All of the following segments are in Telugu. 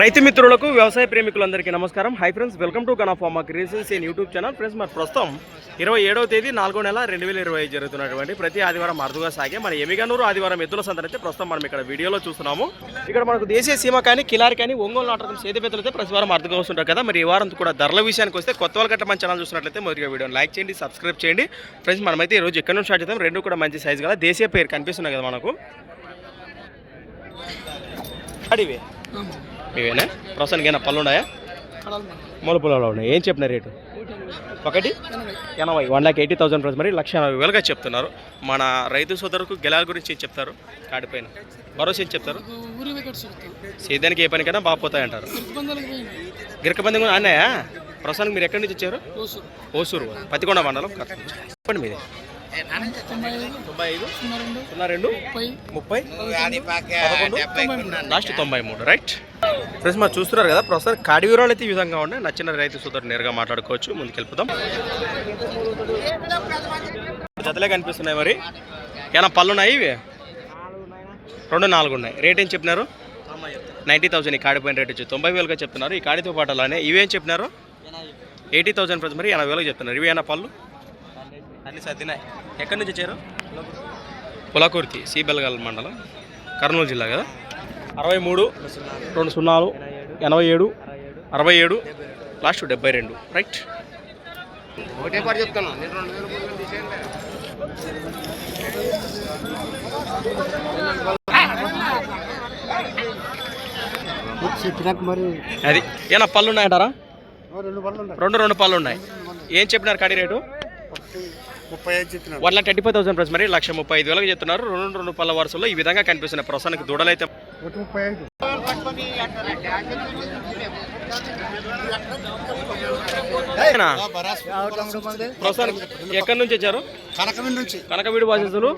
రైతు మిత్రులకు వ్యవసాయ ప్రేమికులందరికీ నమస్కారం. Hi friends welcome to Gana farmer creations in YouTube channel friends మరి ప్రస్తుతం ఇరవై ఏడవ తేదీ నాలుగో నెల రెండు వేల ఇరవై ఐదు జరుగుతున్నటువంటి ప్రతి ఆదివారం అరుదుగా సాగే మన ఎమిగనూరు ఆదివారం ఎద్దుల సందడి అయితే ప్రస్తుతం మనం ఇక్కడ వీడియోలో చూస్తున్నాము. ఇక్కడ మనకు దేశీయ సీమ కానీ కిలారి కానీ ఒంగోలు నాటకం సేద పెద్దలు అయితే ప్రతి వారం అర్థంగా వస్తుంటారు కదా. మరి ఈ వారం కూడా ధరల విషయానికి వస్తే కొత్త వాళ్ళ గట్ట మన ఛానల్ చూసినట్లయితే మొదటిగా వీడియోని లైక్ చేయండి సబ్స్క్రైబ్ చేయండి. ఫ్రెండ్స్ మనమైతే ఈ రోజు ఎక్కడ నుంచి స్టార్ట్ చేద్దాం? రెండు కూడా మంచి సైజు కదా దేశీయ పేరు కనిపిస్తున్నాయి కదా మనకు. అడివి. ఇవేనా? ప్రస్తుతానికి ఏమైనా పళ్ళు ఉన్నాయా? మూల పొలాలు ఉన్నాయి. ఏం చెప్పిన రేటు? ఒకటి? ఎనభై. One lakh eighty thousand price మరి లక్ష ఎనభై వేలుగా చెప్తున్నారు. మన రైతు సోదరుకు గెలాల గురించి ఏం చెప్తారు? కాడిపైన భరోసా ఏం చెప్తారు? సేద్యానికి ఏ పనికైనా బాగా పోతాయంటారు. ఇబ్బందులకు పోయింది గిరక పంది కూడా అన్నాయా? ప్రస్తుతానికి మీరు ఎక్కడి నుంచి వచ్చారు? ఓసూరు. పతికొండ మండలం. చెప్పండి మీది తొంభై ఐదు. తొంభై ఐదు సున్నా రెండు. ముప్పై. లాస్ట్ తొంభై మూడు రైట్. ఫ్రెండ్స్ చూస్తున్నారు కదా ప్రస్తుతం కాడి వివరాలు అయితే ఈ విధంగా ఉన్నాయి. నచ్చిన రైతు సోదరు నేరుగా మాట్లాడుకోవచ్చు. ముందుకు వెళ్ళిపోదాం జతలే కనిపిస్తున్నాయి మరి. ఏమైనా పళ్ళు ఉన్నాయి ఇవి? రెండు నాలుగు ఉన్నాయి రేట్ ఏం చెప్పినారు? నైంటీ థౌసండ్ ఈ కాడిపోయిన రేట్ వచ్చి తొంభై వేలుగా చెప్తున్నారు. ఈ కాడితో పాటు అలానే ఇవేం చెప్పినారు? ఎయిటీ థౌసండ్ ప్రైస్ మరి ఎనభై వేలకు చెప్తున్నారు. ఇవి ఏమైనా పళ్ళు? అన్ని సర్దినాయి. ఎక్కడి నుంచి వచ్చారు? పులకుర్తి సి బెల్గల్ మండలం కర్నూలు జిల్లా కదా? అరవై మూడు రెండు సున్నాలు ఎనభై ఏడు అరవై ఏడు లాస్ట్ డెబ్బై రెండు. రైట్. ఒకటే పాటు చెప్తాను అది. ఏనా పళ్ళు ఉన్నాయంటారా? రెండు పళ్ళు ఉంటాయి రెండు రెండు పళ్ళు ఉన్నాయి. ఏం చెప్పినారు కడి రేటు? ముప్పై ఐదు చెప్పినారు. One lakh thirty five thousand price మరి లక్ష ముప్పై ఐదు వేలకు చెప్తున్నారు. రెండు రెండు పళ్ళ వరుసలో ఈ విధంగా కనిపిస్తున్నాయి ప్రస్తుతానికి దూడలైతే ముప్పై ఐదు? ప్రస్తుతానికి ఎక్కడి నుంచి వచ్చారు? కనకమి నుంచి. కనకవీడు వాసస్తులు.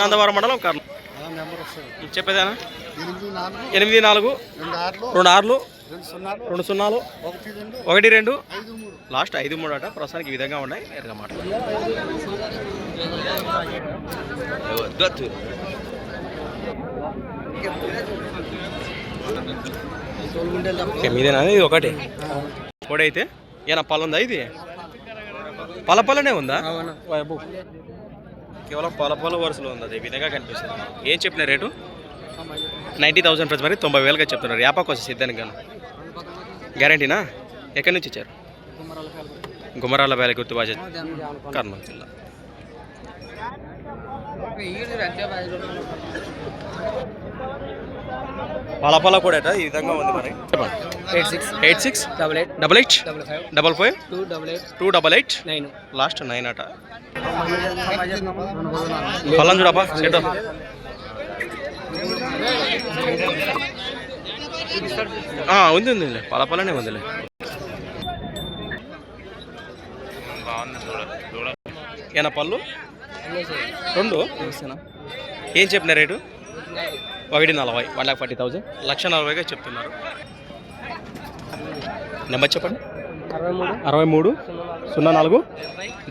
నదవరం మండలం. వస్తుంది. చెప్పేదేనా? ఎనిమిది నాలుగు. ఎనిమిది నాలుగు. రెండు ఆరులు. రెండు ఆరులు. రెండు సున్నాలు. ఒకటి రెండు. లాస్ట్ ఐదు మూడు అట. ప్రస్తుతానికి ఈ విధంగా ఉన్నాయి. నేరుగా మీదేనా? ఇది ఒకటి. అయితే ఏనా పళ్ళు ఉందా ఇది? పల పళ్ళనే ఉందా. కేవలం పల పల వరుసలో ఉంది అది. విధంగా కనిపిస్తుంది. ఏం చెప్పిన రేటు? నైంటీ థౌసండ్ ప్రైస్ మరి తొంభై వేలుగా చెప్తున్నారు. యాపాకు వచ్చి సిద్ధానికి గాను. గ్యారంటీనా ఎక్కడి నుంచి ఇచ్చారు గుమరాల వేల గుర్తు బాజ కర్నూలు జిల్లా. పలపల కూడా ఈ విధంగా ఉంది మరి. Eight six. Eight six? Double eight. Double eight? Double five. Double five? Two double eight. Two double eight? Nine. Last nine అట. చూడప్పా సెట్ ఉంది ఉంది ఉంది. పలపలనే ఉందిలే. ఏనా పళ్ళు? రెండు? ఏం చెప్పిన రేటు? ఒకటి నలభై వన్ లాక్ ఫార్టీ థౌజండ్. లక్ష నలభైగా చెప్తున్నారు. నెంబర్ చెప్పండి. అరవై మూడు అరవై మూడు సున్నా నాలుగు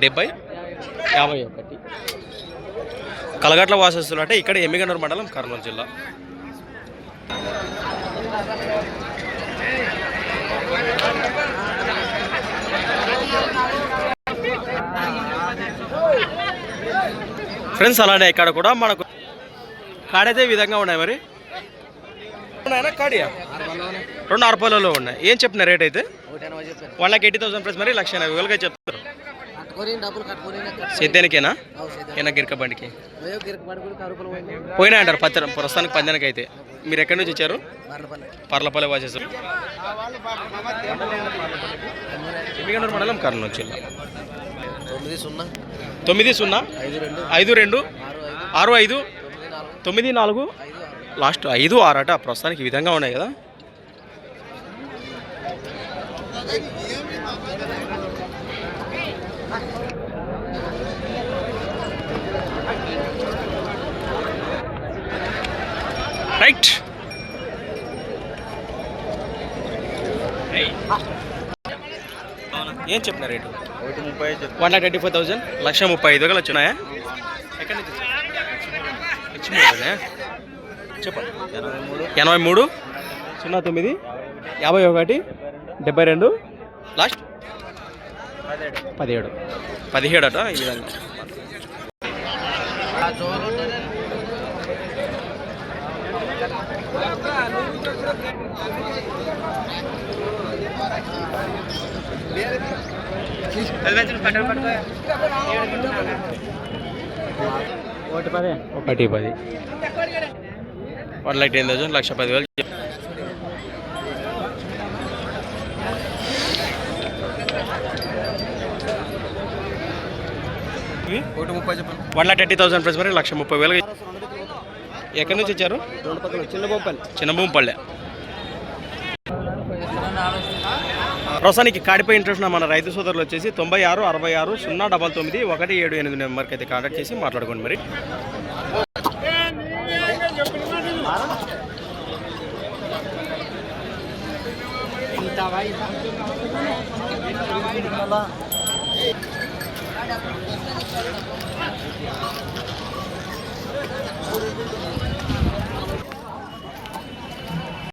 డెబ్బై యాభై ఒకటి. కలగట్ల వాసస్తులు అంటే ఇక్కడ ఎమ్మిగనూరు మండలం కర్నూలు జిల్లా. ఫ్రెండ్స్ అలానే ఇక్కడ కూడా మనకు కాడైతే ఈ విధంగా ఉన్నాయి మరి. కాడియా? రెండు అరపాలలో ఉన్నాయి. ఏం చెప్పిన రేట్ అయితే? One lakh eighty thousand price మరి లక్ష ఎనభై వేలుగా చెప్తారు సేద్యానికేనా ఏనా గిరక బండికి? పడుకుని కరుపులు పోయింది. పోయినా అంటారు పచ్చ ప్రస్తుతానికి పందానికి అయితే. మీరు ఎక్కడి నుంచి వచ్చారు? పర్లపల్లి వాసేసారు ఎమ్మిగనూరు మండలం కర్నూలు జిల్లా. తొమ్మిది సున్నా. తొమ్మిది సున్నా? ఐదు రెండు. ఆరు ఐదు. తొమ్మిది నాలుగు. లాస్ట్ ఐదు ఆరు అట. ప్రస్తుతానికి ఈ విధంగా ఉన్నాయి కదా? రైట్. ఏం చెప్పిన rate? One lakh twenty four thousand. లక్ష ముప్పై ఐదు వేలు వచ్చినాయా ఎక్కడి నుంచి లక్ష్మీ చెప్పండి ఎనభై మూడు ఎనభై మూడు. సున్నా తొమ్మిది. యాభై ఒకటి. డెబ్బై రెండు. లాస్ట్? పదిహేడు. పదిహేడు అట? ఈ విధంగా. ఒకటి పదే ఒకటి పది. వన్ లాక్ టెన్ థౌసండ్ లక్ష పదివేలు ఒకటి ముప్పై చెప్పండి. One lakh thirty thousand price మరి లక్ష ముప్పై వేలు. ఎక్కడి నుంచి వచ్చారు? రెండు పక్కన చిన్న బొప్పలు చిన్నభూమిపల్లె ప్రస్తుతానికి కాడిపై ఇంట్రెస్ట్ మన రైతు సోదరులు వచ్చేసి తొంభై ఆరు అరవై ఆరు సున్నా డబల్ తొమ్మిది ఒకటి ఏడు ఎనిమిది నెంబర్కి అయితే కాంటాక్ట్ చేసి మాట్లాడుకోండి మరి.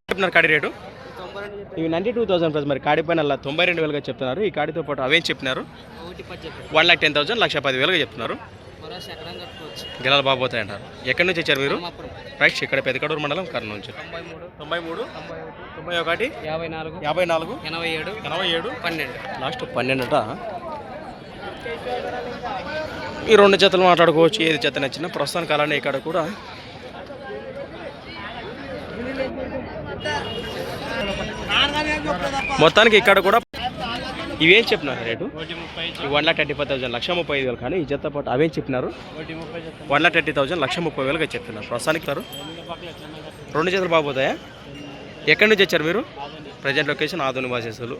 చెప్తున్నారు కాడి రేటు? ఇవి నైంటీ టూ థౌసండ్ ప్లస్ మరి కాడి పైన అలా తొంభై రెండు వేలుగా చెప్తున్నారు. ఈ కాడితో పాటు అవేం చెప్పండి. వన్ లాక్ టెన్ థౌసండ్ లక్ష పది వేలుగా చెప్తున్నారు. గిలాలు బాగోతాయి అంటారు. ఎక్కడి నుంచి వచ్చారు మీరు? రైట్ ఇక్కడ పెదకడూరు మండలం కర్నూలు నుంచి. తొంభై మూడు తొంభై ఒకటి తొంభై ఒకటి యాభై నాలుగు యాభై నాలుగు ఎనభై ఏడు. ఎనభై ఏడు. పన్నెండు. లాస్ట్ పన్నెండుట. ఈ రెండు జతలు మాట్లాడుకోవచ్చు. ఏది జత నచ్చినా ప్రస్తుతానికి అలానే ఇక్కడ కూడా. మొత్తానికి ఇక్కడ కూడా ఇవేం చెప్పినారు rate? One lakh thirty five thousand లక్ష ముప్పై ఐదు వేలు కానీ ఈ జత పాటు అవేం చెప్పినారు? వన్ లాక్ థర్టీ థౌసండ్ లక్ష ముప్పై వేలుగా చెప్తున్నారు ప్రస్తుతానికి సార్ రెండు జతలు బాగుపోతాయా ఎక్కడి నుంచి వచ్చారు మీరు? ప్రజెంట్ లొకేషన్ ఆధునిక వాసేసులు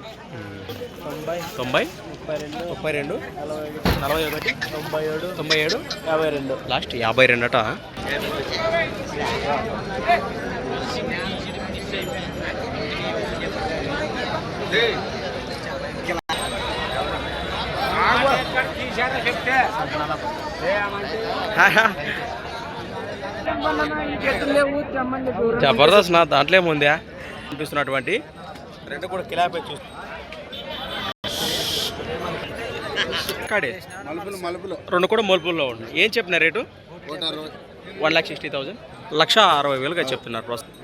తొంభై. తొంభై? ముప్పై రెండు ముప్పై రెండు. నలభై నలభై ఒకటి తొంభై ఏడు. తొంభై ఏడు యాభై రెండు. లాస్ట్ యాభై రెండు అట. జబర్దస్త్ నా దాంట్లో ఏముందా? అనిపిస్తున్నటువంటి రెండు కూడా కిలాపే చూస్తూ కాడే? మలుపులు మలుపులు. రెండు కూడా మలుపుల్లో ఉన్నాయి. ఏం చెప్పిన rate? One lakh sixty thousand లక్ష అరవై వేలుగా చెప్తున్నారు ప్రస్తుతం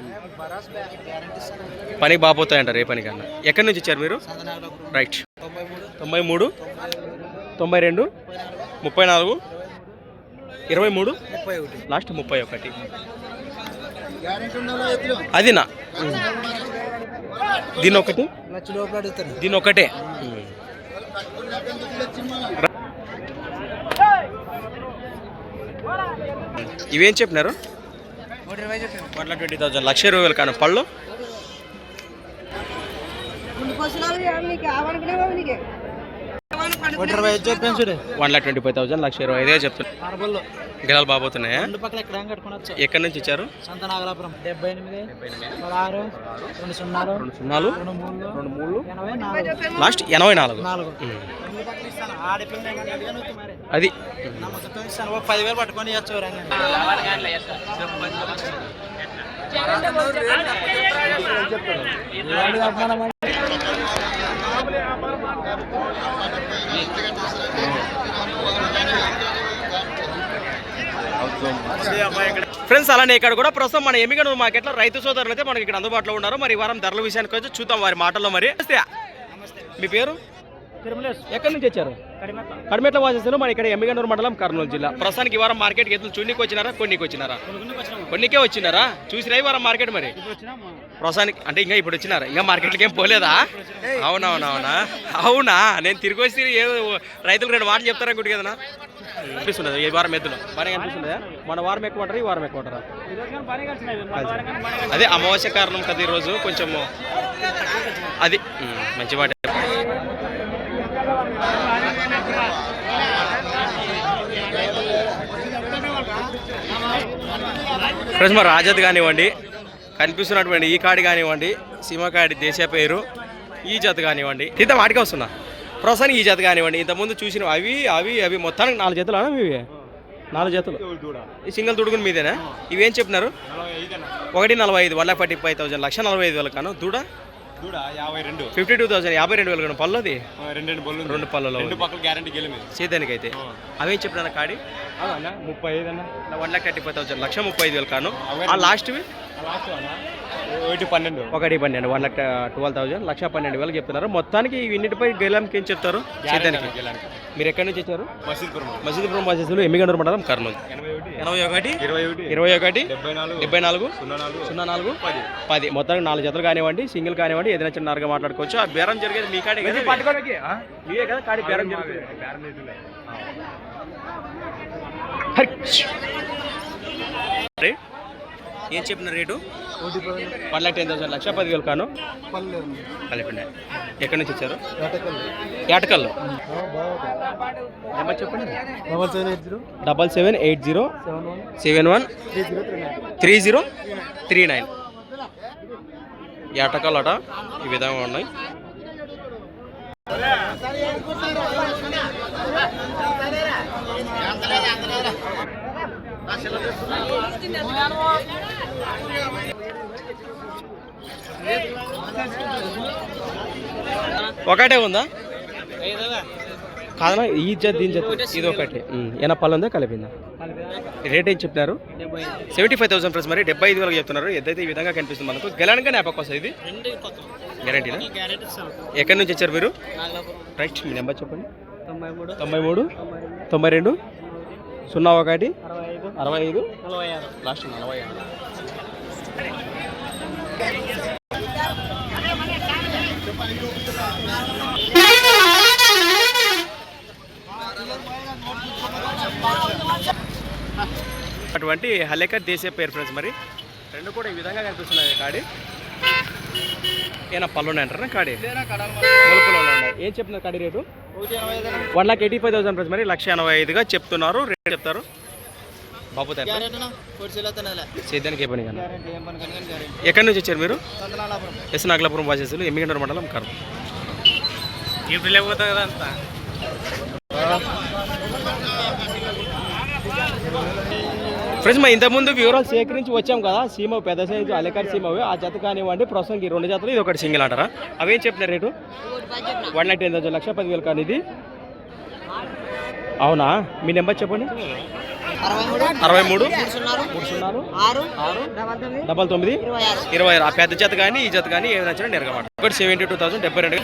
పని బాపోతాయంటారు ఏ పని కన్నా. ఎక్కడి నుంచి ఇచ్చారు మీరు? రైట్ తొంభై మూడు తొంభై రెండు ముప్పై నాలుగు ఇరవై మూడు ముప్పై ఒకటి. లాస్ట్ ముప్పై ఒకటి. అది నా దీని ఒకటి దీని ఒకటే ఇవేం చెప్పినారు? వన్ లాక్ ట్వంటీ థౌసండ్ లక్ష ఇరవై వేలు కానీ. పళ్ళు నూట ఇరవై ఐదు చెప్పాను చూడు one lakh twenty five thousand లక్ష ఇరవై ఐదే చెప్తున్నారు మార్బల్లో గిరాలు బాబోతున్నాయా రెండు పక్కల ఎక్కడ నుంచి ఇచ్చారు సంత నాగలాపురం డెబ్బై ఎనిమిది. పదహారు రెండు సున్నాలు రెండు సున్నాలు రెండు మూడు రెండు మూడు. ఎనభై నాలుగు. లాస్ట్ ఎనభై నాలుగు. నాలుగు. అది. పదివేలు పట్టుకొని ఇవ్వచ్చు ఫ్రెండ్స్ అలానే ఇక్కడ కూడా ప్రస్తుతం మన ఎమ్మిగనూరు మార్కెట్లో రైతు సోదరులు అయితే మనకి ఇక్కడ అందుబాటులో ఉన్నారు. మరి ఈ వారం ధరల విషయానికి వచ్చి చూద్దాం వారి మాటల్లో మరి. మీ పేరు? ఎక్కడి నుంచి వచ్చారు? కడిమెట్ల. వాసేసారు మన ఇక్కడ ఎమ్మిగనూరు మండలం కర్నూలు జిల్లా. ప్రస్తుతానికి ఈ వారం మార్కెట్కి ఎత్తులు చూడనికి వచ్చినారా కొన్నికి వచ్చినారా? కొన్నికే వచ్చినారా? చూసిరా ఈ వారం మార్కెట్ మరి? ప్రస్తుతానికి అంటే ఇంకా ఇప్పుడు వచ్చినారా? ఇంకా మార్కెట్కి ఏం పోలేదా? అవునవునవునా? అవునా? నేను తిరిగి వచ్చి ఏదో రైతులు రెండు మాటలు చెప్తారనుకుంటు కదనా అనిపిస్తున్నది ఈ వారం ఎద్దులు? బాగా అనిపిస్తుందా మన వారం ఎక్కువ అంటారా ఈ వారం ఎక్కువ అంటారా? అదే అమావాస్య కారణం కదా ఈరోజు కొంచెం అది మంచి మాట. ఫ్రెండ్స్ మా రాజత్ కానివ్వండి కనిపిస్తున్నటువంటి ఈ కాడి కానివ్వండి సీమకాడి దేశ పేరు ఈ జత కానివ్వండి. ఇంత వాటికి వస్తున్నా ప్రస్తుతానికి ఈ జత కానివ్వండి ఇంతకుముందు చూసిన అవి అవి అవి మొత్తానికి నాలుగు జతలు అన్నా ఇవి? నాలుగు జతలు. ఈ సింగిల్ దుడుగుని మీదేనా? ఇవేం చెప్పినారు? ఒకటి నలభై ఐదు one lakh forty five thousand లక్ష నలభై ఐదు వేల కాను దూడ. ఫిఫ్టీ టూ థౌసండ్ యాభై రెండు వేలు పళ్ళు అది? రెండు రెండు బళ్ళు రెండు పళ్ళలో రెండు పక్కల గ్యారంటీ గెలిమే. సేదానికి అయితే అవేం చెప్పిన కాడి? ముప్పై ఐదు అన్న. One lakh thirty five thousand లక్ష ముప్పై ఐదు వేలు కాను. ఆ లాస్ట్వి? లాస్ట్ ఒకటి పన్నెండు. ఒకటి పన్నెండు వన్ లాక్ ట్వెల్వ్ థౌసండ్ లక్ష పన్నెండు వేలకు చెప్తున్నారు మొత్తానికి ఇన్నిటిపై గెలంకి ఏం చెప్తారు? సేదానికి మీరు ఎక్కడి నుంచి వచ్చారు? మసీద్పురం మసీదుపురం మసీదులు ఎమ్మిగండూరు మండలం కర్నూలు. ఎనభై ఒకటి ఇరవై ఒకటి ఇరవై ఒకటి డెబ్బై నాలుగు డెబ్బై నాలుగు సున్నా నాలుగు సున్నా నాలుగు పది. పది. మొత్తానికి నాలుగు జతలు కానివ్వండి సింగిల్ కానివ్వండి ఏదైనా చిన్నగా మాట్లాడుకోవచ్చు. ఆ బేరం జరిగేది మీ కాడే కదా కాడి బేరం అరే, ఏం చెప్పిన rate? One lakh ten thousand లక్ష పదివేలు కాను. కలిపండి ఎక్కడి నుంచి వచ్చారు? ఏటకల్లు నెంబర్ చెప్పండి. Double seven eight zero. Double seven eight zero seven one. Three zero three nine. ఏటకాలట ఈ విధంగా ఉన్నాయి. ఒకటే ఉందా? కాదనా ఈ జత్ దీని జత్ ఇది ఒకటి ఏనా పళ్ళు ఉందా? కలిపిందా? రేట్ ఏం చెప్తున్నారు సెవెంటీ ఫైవ్ థౌసండ్ ప్లస్ మరి డెబ్బై ఐదు వేలకు చెప్తున్నారు. ఎద్దైతే ఈ విధంగా కనిపిస్తుంది మనకు గెలానికి జ్ఞాపకం వస్తుంది ఇది? గ్యారంటీనా ఎక్కడి నుంచి వచ్చారు మీరు? రైట్ మీ నెంబర్ చెప్పండి. తొంభై మూడు తొంభై రెండు సున్నా ఒకటి అరవై ఐదు లాస్ట్ నలభై ఆరు. అటువంటి హలేకర్ దేశీయ పేరు ఫ్రెండ్స్ మరి. రెండు కూడా ఈ విధంగా కనిపిస్తున్నాయి కాడి. ఏనా పళ్ళు ఉన్నాయంటారా కాడి? ఉన్నాయి. ఏం చెప్తున్నారు కాడి rate? One lakh eighty five thousand friends మరి. లక్ష ఎనభై ఐదుగా చెప్తున్నారు. రేట్ చెప్తారు? బాబు సేద్యానికి ఏ పని కానీ ఎక్కడి నుంచి వచ్చారు మీరు? ఎస్ నాగలాపురం వాసేసులు ఎమ్మిగండ్ర మండలం కర్నూలు. ఇప్పుడు లేకపోతే కదా అంతా. ఫ్రెండ్స్ మనం ఇంతకుముందు వివరాలు సేకరించి వచ్చాం కదా. సీమ పెద్ద సైజు అలెకర్ సీమ అవి. ఆ జత కానివ్వండి ప్రస్తుతం ఈ రెండు జతలు ఇది ఒకటి సింగిల్ అంటారా? అవేం చెప్తున్నారు rate? One lakh ten thousand లక్ష పదివేలు కానీ ఇది. అవునా? మీ నెంబర్ చెప్పండి. అరవై మూడు. డబల్ తొమ్మిది. ఇరవై ఆరు. ఆ పెద్ద జత కానీ ఈ జత కానీ ఏమైనా నచ్చినా నెరగమాట ఒకటి సెవెంటీ టూ థౌసండ్ డెబ్బై రెండు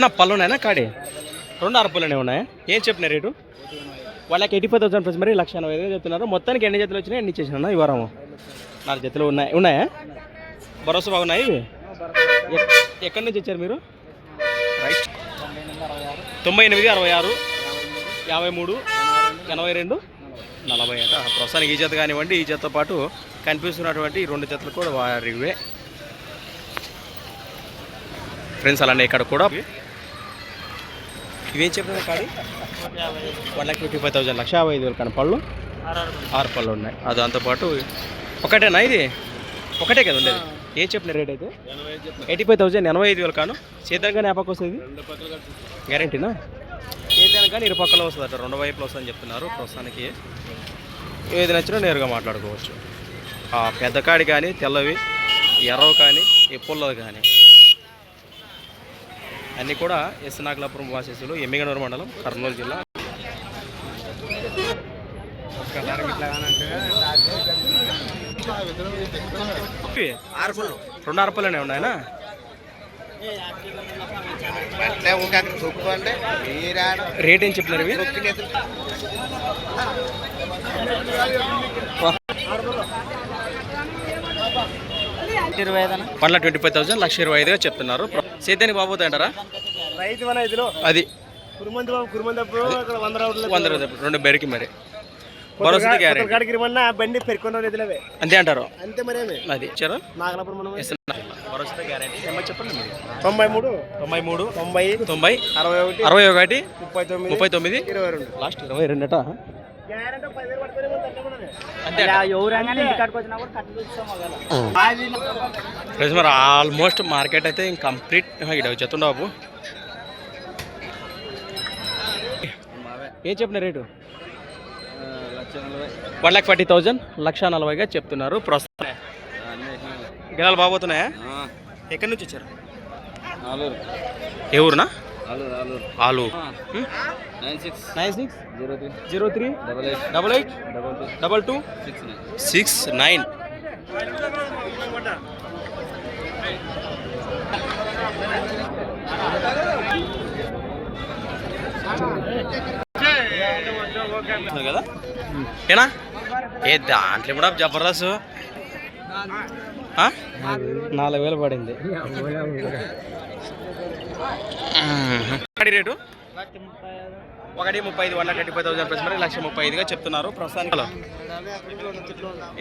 ఏనా పళ్ళున్నాయనా కాడి? రెండు అరపళ్ళనే ఉన్నాయా? ఏం చెప్పిన రేటు? వాళ్ళకి ఎయిటీ ఫైవ్ థౌసండ్ ప్లస్ మరి లక్ష ఎనభై ఐదు చెప్తున్నారు. మొత్తానికి ఎన్ని జతలు వచ్చినాయి? ఎన్ని ఇచ్చేసిన ఈ వారము? నాలుగు జతలు ఉన్నాయి. ఉన్నాయా? భరోసా బాగున్నాయి ఇవి? ఎక్- ఎక్కడి నుంచి వచ్చారు మీరు? రైట్. తొంభై ఎనిమిది అరవై ఆరు యాభై మూడు ఎనభై రెండు నలభై అట ప్రస్తుతానికి ఈ జత కానివ్వండి ఈ జతతో పాటు కనిపిస్తున్నటువంటి రెండు జతలు కూడా వారివే. ఫ్రెండ్స్ అలానే ఇక్కడ కూడా ఇవేం చెప్పిన కాడి? One lakh fifty five thousand లక్ష యాభై ఐదు వేలు కానీ పళ్ళు. ఆరు పళ్ళు ఉన్నాయి. అది దాంతోపాటు ఒకటేనా ఇది? ఒకటే కదా ఉండేది. ఏం చెప్పిన రేట్ అయితే? ఎయిటీ ఫైవ్ థౌసండ్ ఎనభై ఐదు వేలు కాను. చేద్దాం జ్ఞాపకం వస్తుంది? గ్యారంటీనా ఏదైనా కానీ ఇరు పక్కల వస్తుంది అట్లా రెండు వైపులు వస్తుందని చెప్తున్నారు ప్రస్తుతానికి. ఏది నచ్చినా నేరుగా మాట్లాడుకోవచ్చు. ఆ పెద్ద కాడి కానీ తెల్లవి ఎర్రవి కానీ ఈ పుల్లవి కానీ. అన్నీ కూడా ఎస్ నాగలాపురం వాసేసులు ఎమ్మిగనూరు మండలం కర్నూలు జిల్లా. రెండు అరపలనే ఉన్నాయనా? రేట్ ఏం చెప్పినారు ఇవి? ఇరవై ఐదు one lakh twenty five thousand లక్ష ఇరవై ఐదుగా చెప్తున్నారు. సేద్యానికి బాబోతాయి అంటారా? రైతు మన ఇదిలో. అది. కురుమంది బాబు కురుమంది అక్కడ వంద వంద రోజులు రెండు బెరికి మరి. భరోసా గ్యారెంటీ. కాడికి రమ్మన్నా బండి పెరుకున్న అంతే అంటారు. అంతే మరేమి? అది. ఇచ్చారా నాగలాపురం మనం భరోసా గ్యారెంటీ. నెంబర్ చెప్పండి మీరు. తొంభై మూడు. తొంభై మూడు. తొంభై తొంభై. అరవై ఒకటి. అరవై ఒకటి. ముప్పై తొమ్మిది. ముప్పై తొమ్మిది. ఇరవై రెండు. లాస్ట్ ఇరవై రెండట మరి ఆల్మోస్ట్ మార్కెట్ అయితే ఇంక కంప్లీట్ ఇక్కడ చెత్తుండ బాబు? ఏం చెప్పిన rate? One lakh forty thousand లక్ష నలభైగా చెప్తున్నారు. ప్రస్తుతం గిరాలు బాగోతున్నాయా ఎక్కడి నుంచి వచ్చారు? ఏ ఊరునా? ఆలు nine six nine six zero three zero three double eight double eight double two double two six nine six nine కదా ఏనా ఏ దాంట్లో కూడా జబర్దస్త్ ఆ? నాలుగు వేలు పడింది. రేటు? ఒకటి ముప్పై ఐదు one lakh thirty five thousand plus మరి లక్ష ముప్పై ఐదుగా చెప్తున్నారు. ప్రస్తుతానికి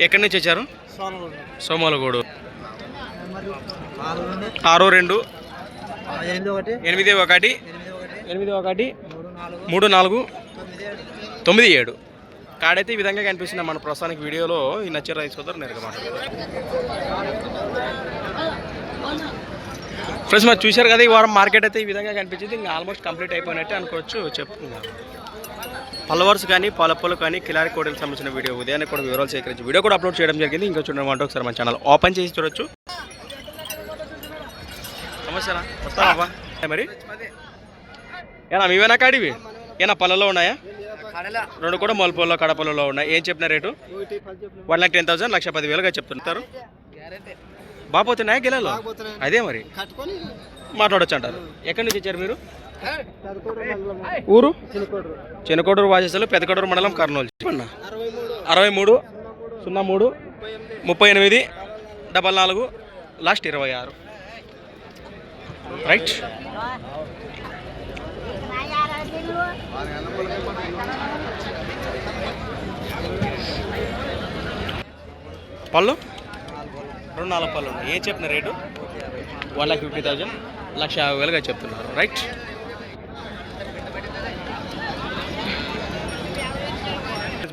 ఎక్కడి నుంచి వచ్చారు? సోమాలగూడు. ఆరు రెండు. ఎనిమిది ఒకటి. ఎనిమిది ఒకటి. మూడు నాలుగు. తొమ్మిది ఏడు. కాడైతే ఈ విధంగా కనిపిస్తుంది మన ప్రస్తుతానికి వీడియోలో. ఈ నచ్చే రైస్ సోదరు నేరుగా ఫ్రెండ్స్ మరి చూశారు కదా ఈ వారం మార్కెట్ అయితే ఈ విధంగా కనిపించింది. ఇంకా ఆల్మోస్ట్ కంప్లీట్ అయిపోయినట్టే అనుకోవచ్చు చెప్తున్నాను పల్లవర్స్ కానీ పలపలు కానీ కిలారి కోడలకు సంబంధించిన వీడియో ఉదయాన్నే కూడా వివరాలు సేకరించి వీడియో కూడా అప్లోడ్ చేయడం జరిగింది. ఇంకా చూడండి వంట ఒకసారి మన ఛానల్ ఓపెన్ చేసి చూడొచ్చు. సమస్యనా? వస్తావా మరి? ఏనా మీవేనా కాడివి ఏనా పళ్ళలో ఉన్నాయా? రెండు కూడా మొలపల్లో కడపలలో ఉన్నాయి. ఏం చెప్పిన rate? One lakh ten thousand లక్ష పదివేలుగా చెప్తుంటారు. బాపోతున్నాయా గిలలో? అదే మరి. కట్టుకొని మాట్లాడొచ్చు అంటారు. ఎక్కడి నుంచి వచ్చారు మీరు? ఊరు? చిన్నకోడూరు. వాసేసలు పెద్దకోడూరు మండలం కర్నూలు. చెప్పండి అరవై మూడు సున్నా మూడు. ముప్పై ఎనిమిది డబల్ నాలుగు లాస్ట్ ఇరవై ఆరు రైట్ పళ్ళు? రెండు నాలుగు పళ్ళు ఉన్నాయి. ఏం చెప్పిన rate? One lakh fifty thousand లక్ష యాభై వేలుగా చెప్తున్నారు. రైట్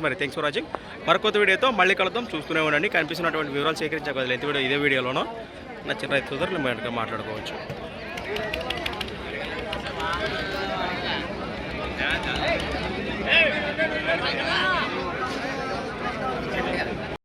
మరి థ్యాంక్స్ ఫర్ వాచింగ్ మరొక వీడియోతో మళ్ళీ కలుద్దాం. చూస్తూనే ఉండండి. కనిపిస్తున్నటువంటి వివరాలు సేకరించకపోతే ఎంత వీడియో ఇదే వీడియోలోనో. నచ్చిన రైతు సోదరులు మేము మాట్లాడుకోవచ్చు. Hey!